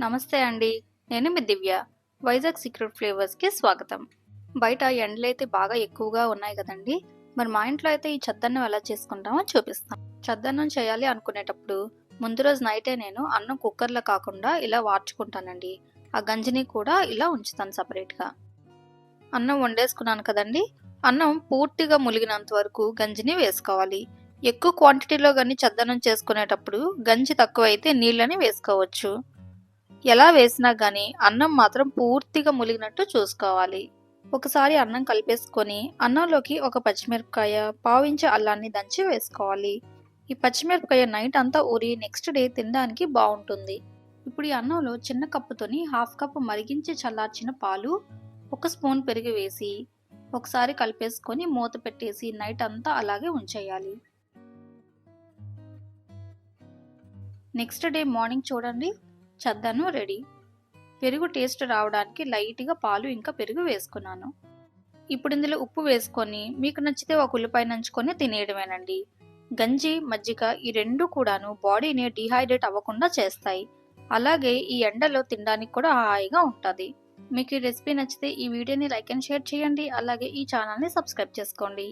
నమస్తే అండి. నేను మీ దివ్య. వైజాగ్ సీక్రెట్ ఫ్లేవర్స్కి స్వాగతం. బయట ఎండలు అయితే బాగా ఎక్కువగా ఉన్నాయి కదండి. మరి మా ఇంట్లో అయితే ఈ చద్దన్నం ఎలా చేసుకుంటామో చూపిస్తాం. చద్దన్నం చేయాలి అనుకునేటప్పుడు ముందు రోజు నైటే నేను అన్నం కుక్కర్లో కాకుండా ఇలా వార్చుకుంటానండి ఆ గంజిని కూడా ఇలా ఉంచుతాను సపరేట్గా అన్నం వండేసుకున్నాను కదండి. అన్నం పూర్తిగా ములిగినంత వరకు గంజిని వేసుకోవాలి. ఎక్కువ క్వాంటిటీలో కానీ చద్దనం చేసుకునేటప్పుడు గంజి తక్కువ అయితే నీళ్ళని వేసుకోవచ్చు. ఎలా వేసినా కానీ అన్నం మాత్రం పూర్తిగా ములిగినట్టు చూసుకోవాలి. ఒకసారి అన్నం కలిపేసుకొని అన్నంలోకి ఒక పచ్చిమిరపకాయ పావించే అల్లాన్ని దంచి వేసుకోవాలి. ఈ పచ్చిమిరపకాయ నైట్ అంతా ఊరి నెక్స్ట్ డే తినడానికి బాగుంటుంది. ఇప్పుడు ఈ అన్నంలో చిన్న కప్పుతోని హాఫ్ కప్ మరిగించి చల్లార్చిన పాలు ఒక స్పూన్ పెరుగు వేసి ఒకసారి కలిపేసుకొని మూత పెట్టేసి నైట్ అంతా అలాగే ఉంచేయాలి. నెక్స్ట్ డే మార్నింగ్ చూడండి. చద్దను రెడీ. పెరుగు టేస్ట్ రావడానికి లైట్గా పాలు ఇంకా పెరుగు వేసుకున్నాను. ఇప్పుడు ఇందులో ఉప్పు వేసుకొని మీకు నచ్చితే ఒక ఉల్లిపాయ నంచుకొని తినేయడమేనండి. గంజి మజ్జిగ ఈ రెండు కూడాను బాడీని డిహైడ్రేట్ అవ్వకుండా చేస్తాయి. అలాగే ఈ ఎండలో తినడానికి కూడా హాయిగా ఉంటుంది. మీకు ఈ రెసిపీ నచ్చితే ఈ వీడియోని లైక్ అండ్ షేర్ చేయండి. అలాగే ఈ ఛానల్ని సబ్స్క్రైబ్ చేసుకోండి.